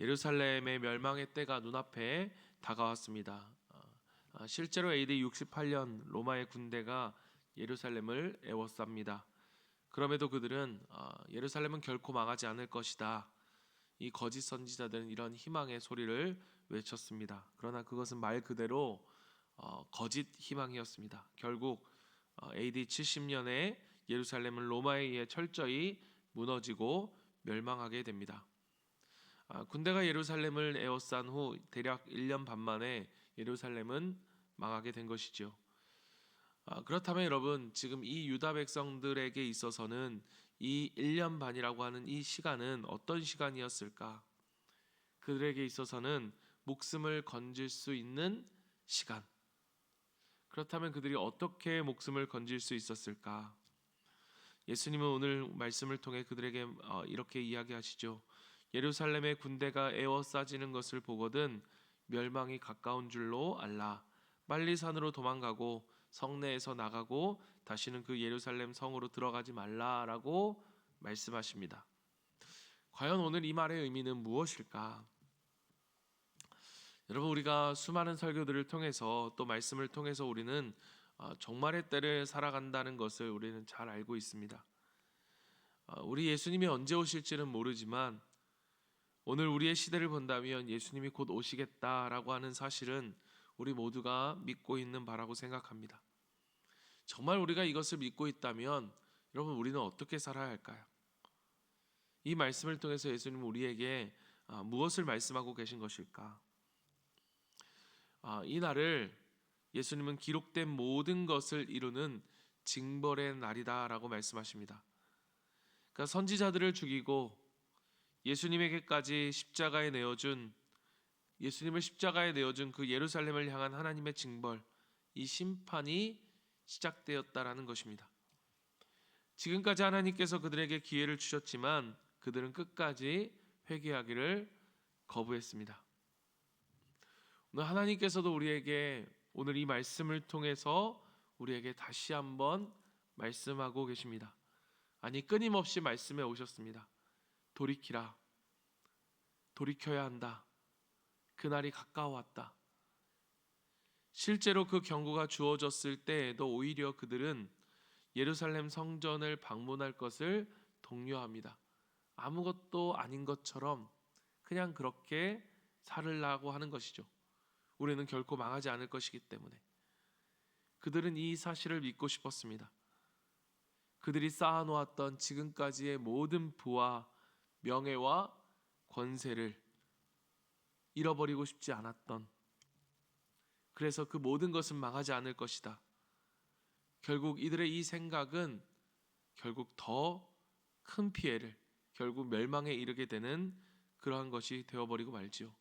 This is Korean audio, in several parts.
예루살렘의 멸망의 때가 눈앞에 다가왔습니다. 아, 실제로 AD 68년 로마의 군대가 예루살렘을 에워쌉니다. 그럼에도 그들은 아, 예루살렘은 결코 망하지 않을 것이다. 이 거짓 선지자들은 이런 희망의 소리를 외쳤습니다. 그러나 그것은 말 그대로 어, 거짓 희망이었습니다. 결국 어, AD 70년에 예루살렘은 로마에 의해 철저히 무너지고 멸망하게 됩니다. 아, 군대가 예루살렘을 에워싼 후 대략 1년 반 만에 예루살렘은 망하게 된 것이죠. 아, 그렇다면 여러분 지금 이 유다 백성들에게 있어서는 이 1년 반이라고 하는 이 시간은 어떤 시간이었을까? 그들에게 있어서는 목숨을 건질 수 있는 시간. 그렇다면 그들이 어떻게 목숨을 건질 수 있었을까? 예수님은 오늘 말씀을 통해 그들에게 어, 이렇게 이야기하시죠. 예루살렘의 군대가 에워싸지는 것을 보거든 멸망이 가까운 줄로 알라. 빨리 산으로 도망가고 성내에서 나가고 다시는 그 예루살렘 성으로 들어가지 말라라고 말씀하십니다. 과연 오늘 이 말의 의미는 무엇일까? 여러분 우리가 수많은 설교들을 통해서 또 말씀을 통해서 우리는 어, 종말의 때를 살아간다는 것을 우리는 잘 알고 있습니다. 어, 우리 예수님이 언제 오실지는 모르지만 오늘 우리의 시대를 본다면 예수님이 곧 오시겠다라고 하는 사실은 우리 모두가 믿고 있는 바라고 생각합니다. 정말 우리가 이것을 믿고 있다면 여러분 우리는 어떻게 살아야 할까요? 이 말씀을 통해서 예수님은 우리에게 아, 무엇을 말씀하고 계신 것일까? 아, 이 날을 예수님은 기록된 모든 것을 이루는 징벌의 날이다라고 말씀하십니다. 그러니까 선지자들을 죽이고 예수님에게까지 십자가에 내어준 예수님을 십자가에 내어준 그 예루살렘을 향한 하나님의 징벌, 이 심판이 시작되었다라는 것입니다. 지금까지 하나님께서 그들에게 기회를 주셨지만 그들은 끝까지 회개하기를 거부했습니다. 오늘 하나님께서도 우리에게 오늘 이 말씀을 통해서 우리에게 다시 한번 말씀하고 계십니다. 아니 끊임없이 말씀해 오셨습니다. 돌이키라. 돌이켜야 한다. 그날이 가까워왔다. 실제로 그 경고가 주어졌을 때에도 오히려 그들은 예루살렘 성전을 방문할 것을 독려합니다. 아무것도 아닌 것처럼 그냥 그렇게 살으려고 하는 것이죠. 우리는 결코 망하지 않을 것이기 때문에 그들은 이 사실을 믿고 싶었습니다. 그들이 쌓아놓았던 지금까지의 모든 부와 명예와 권세를 잃어버리고 싶지 않았던 그래서 그 모든 것은 망하지 않을 것이다. 결국 이들의 이 생각은 결국 더 큰 피해를 결국 멸망에 이르게 되는 그러한 것이 되어버리고 말지요.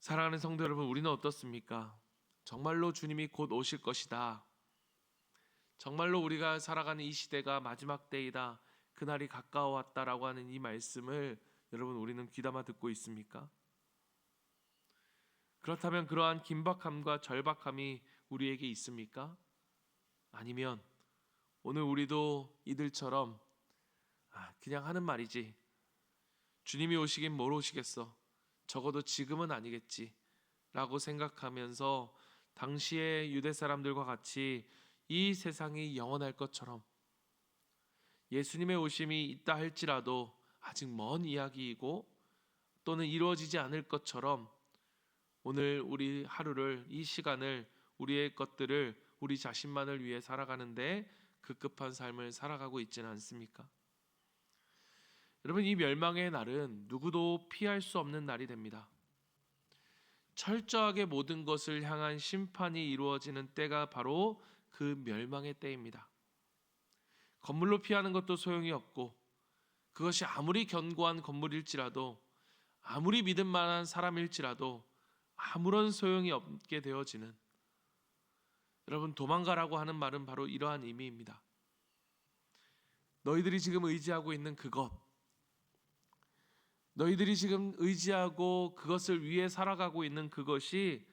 사랑하는 성도 여러분, 우리는 어떻습니까? 정말로 주님이 곧 오실 것이다. 정말로 우리가 살아가는 이 시대가 마지막 때이다. 그날이 가까워왔다라고 하는 이 말씀을 여러분 우리는 귀담아 듣고 있습니까? 그렇다면 그러한 긴박함과 절박함이 우리에게 있습니까? 아니면 오늘 우리도 이들처럼 아, 그냥 하는 말이지. 주님이 오시긴 뭘 오시겠어. 적어도 지금은 아니겠지. 라고 생각하면서 당시의 유대 사람들과 같이 이 세상이 영원할 것처럼 예수님의 오심이 있다 할지라도 아직 먼 이야기이고 또는 이루어지지 않을 것처럼 오늘 우리 하루를 이 시간을 우리의 것들을 우리 자신만을 위해 살아가는데 급급한 삶을 살아가고 있지는 않습니까? 여러분 이 멸망의 날은 누구도 피할 수 없는 날이 됩니다. 철저하게 모든 것을 향한 심판이 이루어지는 때가 바로 그 멸망의 때입니다. 건물로 피하는 것도 소용이 없고 그것이 아무리 견고한 건물일지라도 아무리 믿음 만한 사람일지라도 아무런 소용이 없게 되어지는 여러분 도망가라고 하는 말은 바로 이러한 의미입니다. 너희들이 지금 의지하고 있는 그것 너희들이 지금 의지하고 그것을 위해 살아가고 있는 그것이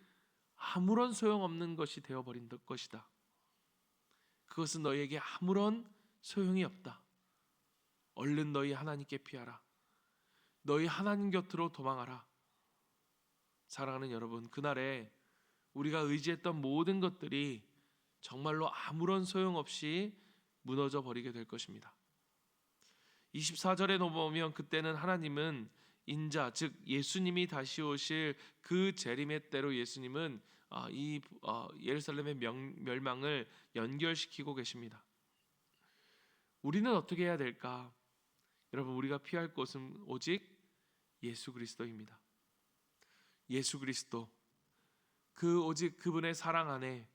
아무런 소용없는 것이 되어버린 것이다. 그것은 너희에게 아무런 소용이 없다. 얼른 너희 하나님께 피하라. 너희 하나님 곁으로 도망하라. 사랑하는 여러분, 그날에 우리가 의지했던 모든 것들이 정말로 아무런 소용없이 무너져 버리게 될 것입니다. 24절에 넘어오면 그때는 하나님은 인자 즉 예수님이 다시 오실 그 재림의 때로 예수님은 아, 이 어, 예루살렘의 명- 멸망을 연결시키고 계십니다. 우리는 어떻게 해야 될까? 여러분 우리가 피할 곳은 오직 예수 그리스도입니다. 예수 그리스도 그 오직 그분의 사랑 안에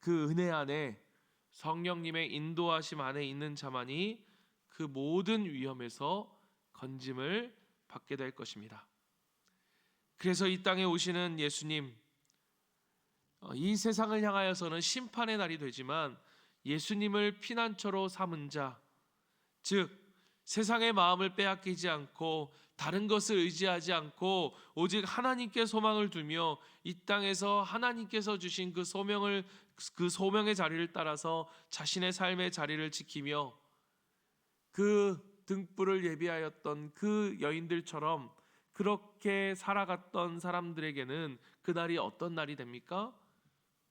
그 은혜 안에 성령님의 인도하심 안에 있는 자만이 그 모든 위험에서 건짐을 받게 될 것입니다. 그래서 이 땅에 오시는 예수님 어, 이 세상을 향하여서는 심판의 날이 되지만 예수님을 피난처로 삼은 자, 즉 세상의 마음을 빼앗기지 않고 다른 것을 의지하지 않고 오직 하나님께 소망을 두며 이 땅에서 하나님께서 주신 그 소명을 그 소명의 자리를 따라서 자신의 삶의 자리를 지키며 그 등불을 예비하였던 그 여인들처럼 그렇게 살아갔던 사람들에게는 그 날이 어떤 날이 됩니까?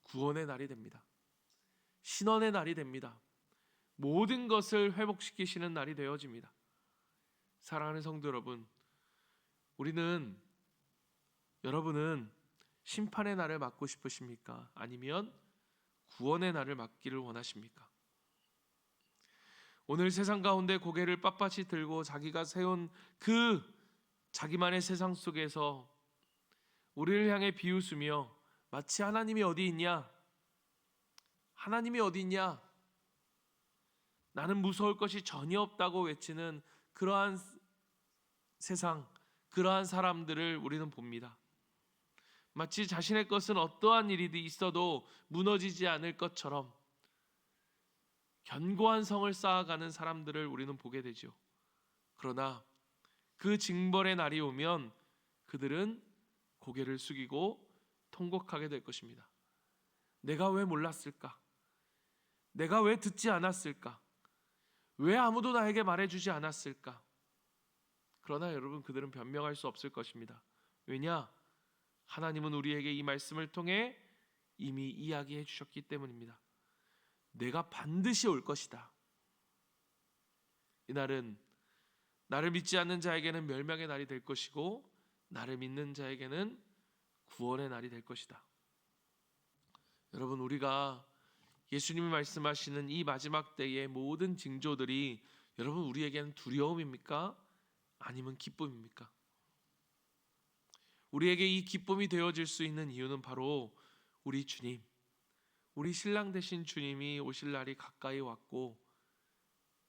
구원의 날이 됩니다. 신원의 날이 됩니다. 모든 것을 회복시키시는 날이 되어집니다. 사랑하는 성도 여러분, 우리는 여러분은 심판의 날을 맞고 싶으십니까? 아니면 구원의 날을 맞기를 원하십니까? 오늘 세상 가운데 고개를 빳빳이 들고 자기가 세운 그 자기만의 세상 속에서 우리를 향해 비웃으며 마치 하나님이 어디 있냐? 하나님이 어디 있냐? 나는 무서울 것이 전혀 없다고 외치는 그러한 세상, 그러한 사람들을 우리는 봅니다. 마치 자신의 것은 어떠한 일이 있어도 무너지지 않을 것처럼 견고한 성을 쌓아가는 사람들을 우리는 보게 되죠. 그러나 그 징벌의 날이 오면 그들은 고개를 숙이고 통곡하게 될 것입니다. 내가 왜 몰랐을까? 내가 왜 듣지 않았을까? 왜 아무도 나에게 말해주지 않았을까? 그러나 여러분 그들은 변명할 수 없을 것입니다. 왜냐? 하나님은 우리에게 이 말씀을 통해 이미 이야기해 주셨기 때문입니다. 내가 반드시 올 것이다. 이 날은 나를 믿지 않는 자에게는 멸망의 날이 될 것이고 나를 믿는 자에게는 구원의 날이 될 것이다. 여러분 우리가 예수님이 말씀하시는 이 마지막 때의 모든 징조들이 여러분 우리에게는 두려움입니까? 아니면 기쁨입니까? 우리에게 이 기쁨이 되어질 수 있는 이유는 바로 우리 주님, 우리 신랑 되신 주님이 오실 날이 가까이 왔고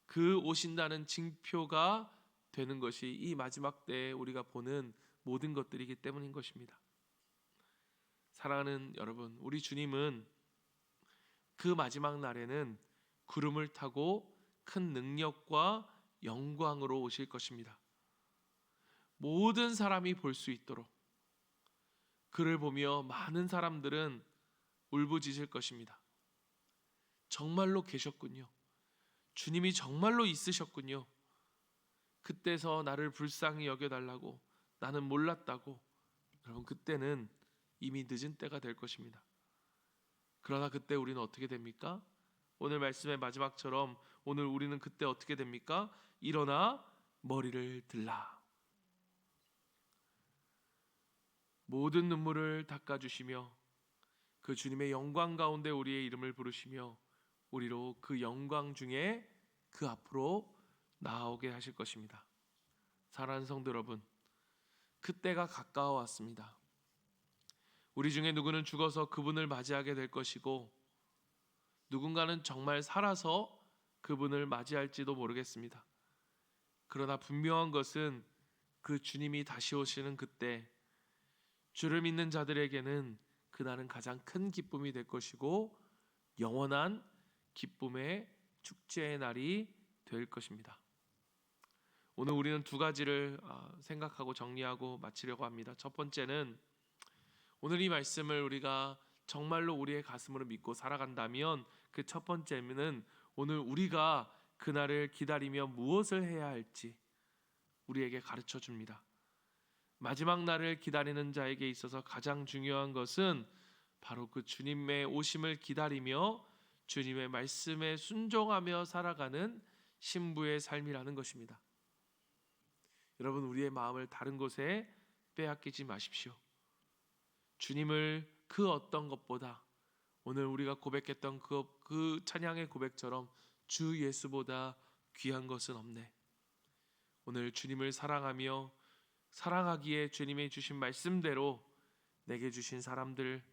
그 오신다는 징표가 되는 것이 이 마지막 때에 우리가 보는 모든 것들이기 때문인 것입니다. 사랑하는 여러분, 우리 주님은 그 마지막 날에는 구름을 타고 큰 능력과 영광으로 오실 것입니다. 모든 사람이 볼 수 있도록 그를 보며 많은 사람들은 울부짖을 것입니다. 정말로 계셨군요. 주님이 정말로 있으셨군요. 그때서 나를 불쌍히 여겨달라고 나는 몰랐다고 여러분 그때는 이미 늦은 때가 될 것입니다. 그러나 그때 우리는 어떻게 됩니까? 오늘 말씀의 마지막처럼 오늘 우리는 그때 어떻게 됩니까? 일어나 머리를 들라. 모든 눈물을 닦아주시며 그 주님의 영광 가운데 우리의 이름을 부르시며 우리로 그 영광 중에 그 앞으로 나오게 하실 것입니다. 사랑하는 성도 여러분, 그때가 가까워 왔습니다. 우리 중에 누구는 죽어서 그분을 맞이하게 될 것이고 누군가는 정말 살아서 그분을 맞이할지도 모르겠습니다. 그러나 분명한 것은 그 주님이 다시 오시는 그때 주를 믿는 자들에게는 그날은 가장 큰 기쁨이 될 것이고 영원한 기쁨의 축제의 날이 될 것입니다. 오늘 우리는 두 가지를 아, 생각하고 정리하고 마치려고 합니다. 첫 번째는 오늘 이 말씀을 우리가 정말로 우리의 가슴으로 믿고 살아간다면 그 첫 번째는 오늘 우리가 그날을 기다리며 무엇을 해야 할지 우리에게 가르쳐 줍니다. 마지막 날을 기다리는 자에게 있어서 가장 중요한 것은 바로 그 주님의 오심을 기다리며 주님의 말씀에 순종하며 살아가는 신부의 삶이라는 것입니다. 여러분 우리의 마음을 다른 곳에 빼앗기지 마십시오. 주님을 그 어떤 것보다 오늘 우리가 고백했던 그, 그 찬양의 고백처럼 주 예수보다 귀한 것은 없네. 오늘 주님을 사랑하며 사랑하기에 주님의 주신 말씀대로 내게 주신 사람들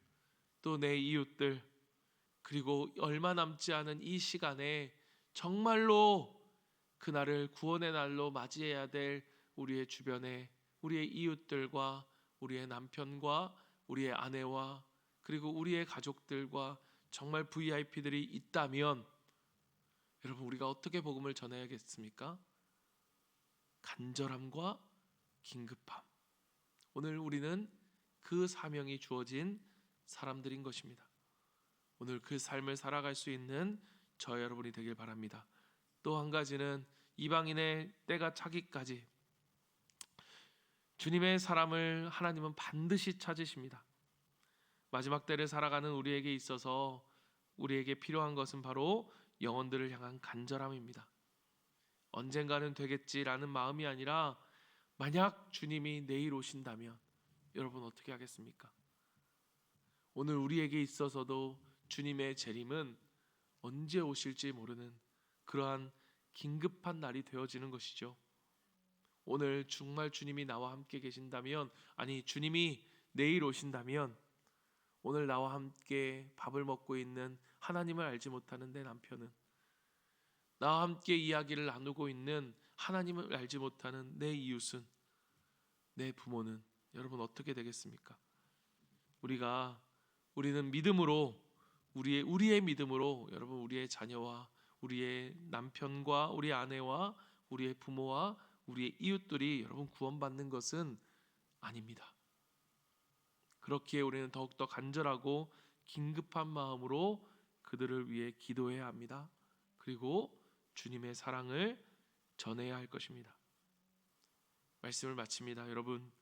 또 내 이웃들 그리고 얼마 남지 않은 이 시간에 정말로 그날을 구원의 날로 맞이해야 될 우리의 주변에 우리의 이웃들과 우리의 남편과 우리의 아내와 그리고 우리의 가족들과 정말 VIP들이 있다면 여러분 우리가 어떻게 복음을 전해야겠습니까? 간절함과 긴급함. 오늘 우리는 그 사명이 주어진 사람들인 것입니다. 오늘 그 삶을 살아갈 수 있는 저 여러분이 되길 바랍니다. 또 한 가지는 이방인의 때가 차기까지 주님의 사람을 하나님은 반드시 찾으십니다. 마지막 때를 살아가는 우리에게 있어서 우리에게 필요한 것은 바로 영혼들을 향한 간절함입니다. 언젠가는 되겠지라는 마음이 아니라 만약 주님이 내일 오신다면 여러분 어떻게 하겠습니까? 오늘 우리에게 있어서도 주님의 재림은 언제 오실지 모르는 그러한 긴급한 날이 되어지는 것이죠. 오늘 정말 주님이 나와 함께 계신다면 아니 주님이 내일 오신다면 오늘 나와 함께 밥을 먹고 있는 하나님을 알지 못하는 내 남편은 나와 함께 이야기를 나누고 있는 하나님을 알지 못하는 내 이웃은 내 부모는 여러분 어떻게 되겠습니까? 우리가 우리는 믿음으로 우리의 우리의 믿음으로 여러분 우리의 자녀와 우리의 남편과 우리 아내와 우리의 부모와 우리의 이웃들이 여러분 구원받는 것은 아닙니다. 그렇기에 우리는 더욱더 간절하고 긴급한 마음으로 그들을 위해 기도해야 합니다. 그리고 주님의 사랑을 전해야 할 것입니다. 말씀을 마칩니다. 여러분,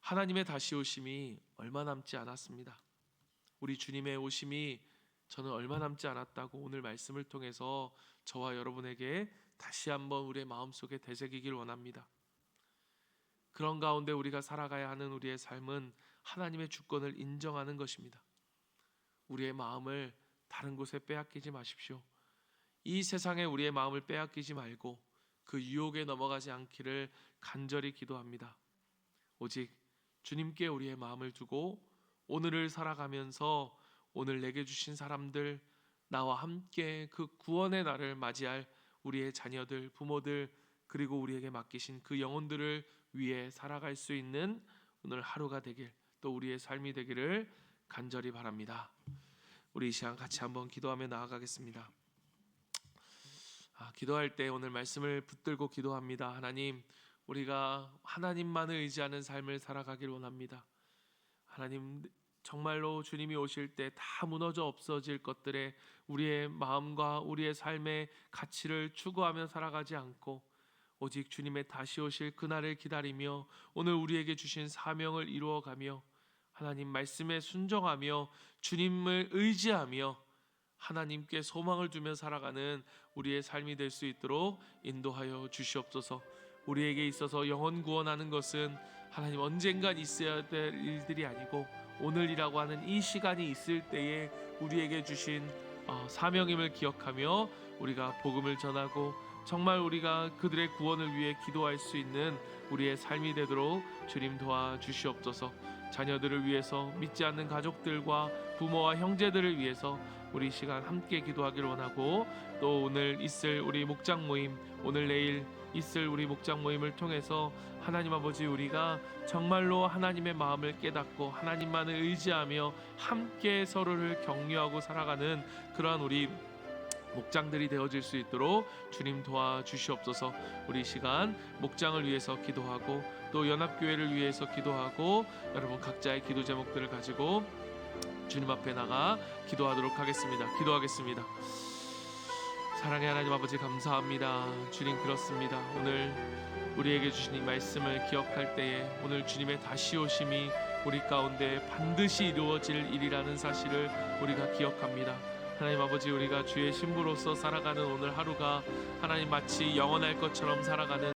하나님의 다시 오심이 얼마 남지 않았습니다. 우리 주님의 오심이 저는 얼마 남지 않았다고 오늘 말씀을 통해서 저와 여러분에게 다시 한번 우리의 마음속에 되새기길 원합니다. 그런 가운데 우리가 살아가야 하는 우리의 삶은 하나님의 주권을 인정하는 것입니다. 우리의 마음을 다른 곳에 빼앗기지 마십시오. 이 세상에 우리의 마음을 빼앗기지 말고 그 유혹에 넘어가지 않기를 간절히 기도합니다. 오직 주님께 우리의 마음을 두고 오늘을 살아가면서 오늘 내게 주신 사람들 나와 함께 그 구원의 날을 맞이할 우리의 자녀들, 부모들 그리고 우리에게 맡기신 그 영혼들을 위해 살아갈 수 있는 오늘 하루가 되길 또 우리의 삶이 되기를 간절히 바랍니다. 우리 이 시간 같이 한번 기도하며 나아가겠습니다. 아, 기도할 때 오늘 말씀을 붙들고 기도합니다. 하나님, 우리가 하나님만을 의지하는 삶을 살아가길 원합니다. 하나님 정말로 주님이 오실 때 다 무너져 없어질 것들에 우리의 마음과 우리의 삶의 가치를 추구하며 살아가지 않고 오직 주님의 다시 오실 그날을 기다리며 오늘 우리에게 주신 사명을 이루어가며 하나님 말씀에 순종하며 주님을 의지하며 하나님께 소망을 두며 살아가는 우리의 삶이 될 수 있도록 인도하여 주시옵소서. 우리에게 있어서 영혼 구원하는 것은 하나님 언젠간 있어야 될 일들이 아니고 오늘이라고 하는 이 시간이 있을 때에 우리에게 주신 어, 사명임을 기억하며 우리가 복음을 전하고 정말 우리가 그들의 구원을 위해 기도할 수 있는 우리의 삶이 되도록 주님 도와 주시옵소서. 자녀들을 위해서 믿지 않는 가족들과 부모와 형제들을 위해서 우리 시간 함께 기도하기를 원하고 또 오늘 있을 우리 목장 모임 오늘 내일 있을 우리 목장 모임을 통해서 하나님 아버지 우리가 정말로 하나님의 마음을 깨닫고 하나님만을 의지하며 함께 서로를 격려하고 살아가는 그러한 우리 목장들이 되어질 수 있도록 주님 도와 주시옵소서. 우리 시간 목장을 위해서 기도하고 또 연합교회를 위해서 기도하고 여러분 각자의 기도 제목들을 가지고 주님 앞에 나가 기도하도록 하겠습니다. 기도하겠습니다. 사랑의 하나님 아버지 감사합니다. 주님 그렇습니다. 오늘 우리에게 주신 이 말씀을 기억할 때에 오늘 주님의 다시 오심이 우리 가운데 반드시 이루어질 일이라는 사실을 우리가 기억합니다. 하나님 아버지 우리가 주의 신부로서 살아가는 오늘 하루가 하나님 마치 영원할 것처럼 살아가는